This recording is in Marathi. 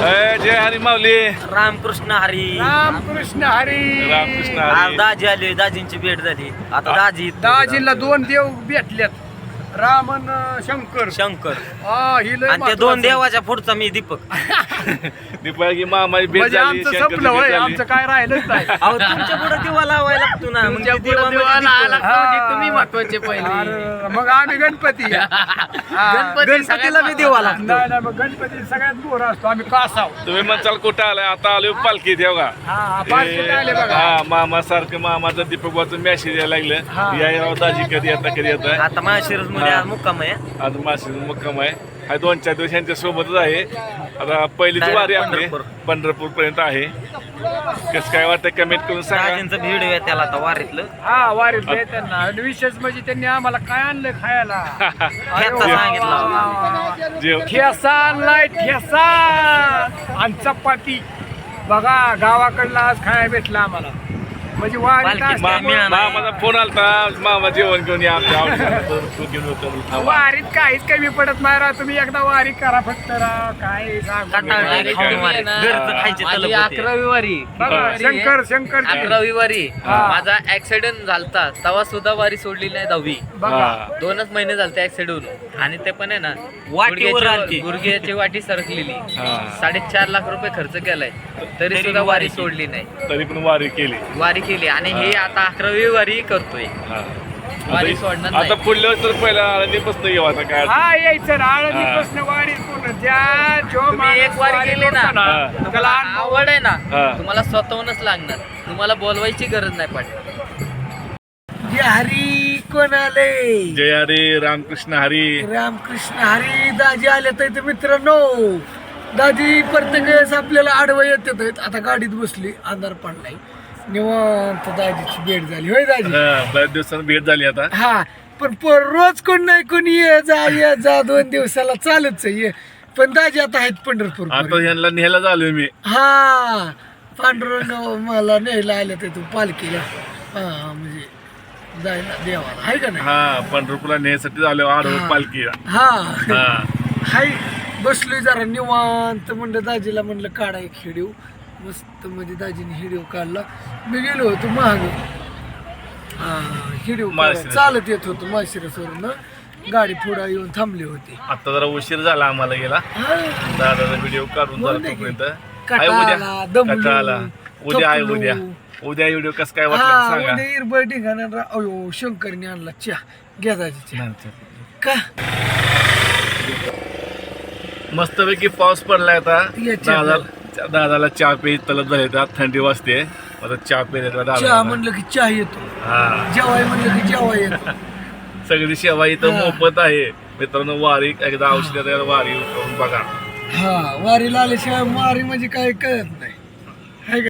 जय हरी माऊली. रामकृष्ण हरी. रामकृष्ण हरी. रामकृष्ण आज हरी दाजी आले दाजींची भेट झाली. आता दाजी दाजीला दोन देव भेटल्यात रामन शंकर. शंकर. हा, ही लय आणि ते दोन महत्वाचं. देवाच्या पुढचा मी दीपक. दीपावली मामाची भेट म्हणजे झाली आमचं शंकरची संपलं भेट होय झाली. आमचं काय राहिलंच नाही. अहो तुमच्यापुढे दिवा लावायला लागतो ना. मग तुमच्या ते देवा दीपक. लावायला लागतो हा. तुम्ही महत्त्वाचे पहिले. अरे, मग आम्ही गणपती. हा. गणपती गणपतीला बी देवा लागतो. नाही नाही मग गणपती सगळ्यात मोर असतो. आम्ही कासाव. तुम्ही म्हणचाल कुठं आलाय? आता आलो पालखी ठेव का हा पालखीत आले बघा. हा मामा सारखं मामाचं दीपक वाचून मेसेज यायला हा. लागलं या यावं दाजी कधी येता कधी येताय आता माशिरसमध्ये आज मुक्काम आहे आज मासे मुक्काम आहे. हा दोन चार दिवस यांच्या सोबतच आहे. आता पहिलीची वारी आपली पंढरपूर. पर्यंत आहे. कसं काय वाटतं कमेंट करून सांगा. व्हिडिओ आहे त्याला आता वारीतलं. हा वारीत त्यांना. आणि विशेष म्हणजे त्यांनी आम्हाला काय आणलं खायला? अरे वा, सांगितलं. वा, वा, वा. जेव ठेसा आणलाय ठेसा. आणि चपाती. बघा गावाकडला आज खायला भेटला आम्हाला. म्हणजे वारीत पालखीत असल्यामुळे- मामी आणा. मामाचा फोन आलता मामा जेवण घेऊन या आमच्या आवडीचं तू घेऊन होतो म्हणून थांबा. वारीत काहीच कमी पडत नाही राव तुम्ही एकदा वारी करा फक्त राव काय सांगू कंटाळले वारी खाऊन काय? वारी. घरचं खायचे माझी तलब होते. अकरावी वारी बघा, शंकर शंकर अकरावी वारी हा. माझा ऍक्सिडेंट झालता तेव्हा सुद्धा वारी सोडली नाही दहावी बघा हा. दोनच महिने झालते ऍक्सिडेंट होऊन आणि ते पण आहे ना वाटीवर आलती. गुडघ्याची- गुडघ्याची वाटी सरकलेली हा. साडेचार लाख रुपये खर्च केलाय तरी तरी सुद्धा वारी वारी केली. सोडली नाही तरी पण वारी केली वारी केली आणि हे आता अकरावी वारी करतोय. हा. वारी आता- सोडणार आता नाही. पुढल्या तर पहिला आळंदीपासून येऊ आता काय हा यायचं आळंदीपासून वारी पूर्ण. ज्या जो तुम्ही माणूस एक वारी केली ना, करतो हा. त्याला तुम्हाला अनुभव- आवड आहे ना हा. तुम्हाला स्वतःहूनच लागणार. तुम्हाला बोलवायची गरज नाही पडणार. जे हरी कोण आले? जय हरी रामकृष्ण हरी. रामकृष्ण हरी दाजी आले तर मित्रांनो. दाजी प्रत्येक वेळेस आपल्याला आडवं आहेत. आता गाडीत बसली अंधार पडलाय. निवांत दाजीची भेट झाली. होय दाजी? हा, बऱ्याच दिवसांनी भेट झाली आता. हा पण पर रोज कोण नाही कोण ये जा ये जा दोन दिवसाला आहे ये. पण दाजी आता आहेत पंढरपूर आता यांना न्यायला झालोय मी. हा पांडुरंग मला न्यायला आले ते तू पालखीला. हा म्हणजे जायला देवाला. आहे का नाही? हा पंढरपूरला नेण्यासाठी झालो आडवं. पालखीला हा. हा. हाय बसलोय जरा निवांत. म्हणलं दाजीला म्हणलं काढा एक हिडिओ मस्त मध्ये दाजीने हिडिओ काढला. मी गेलो होतो महाग हा हिडिओ माळशिरस. चालत येत होतो माशिरसवरून गाडी पुढे येऊन थांबली होती. आता जरा उशीर झाला आम्हाला गेला. हा, दादाचा व्हिडिओ काढून बोल झाला ना की. तोपर्यंत. कटाळा, आहे उद्या. दमलो, कटाळा. उद्या आहे थकलो. उद्या. उद्या व्हिडिओ कसं काय वाटलं हा सांगा. उद्या इरबळ अयो शंकरने आणला चहा. घ्या दाजी चहा. का? मस्तपैकी पाऊस पडलाय आता. दादा दादाला चहा पे तलब झाले आता थंडी वाजते. आता चहा पे चहा दादा म्हणलं की चहा येतो. हा. जेवाय म्हणलं की जेवा येतो. सगळी सेवा इथं. मोफत आहे. मित्रांनो वारी एकदा औषध वारी बघा. हा वारीला आल्याशिवाय वारी म्हणजे काय कळत नाही.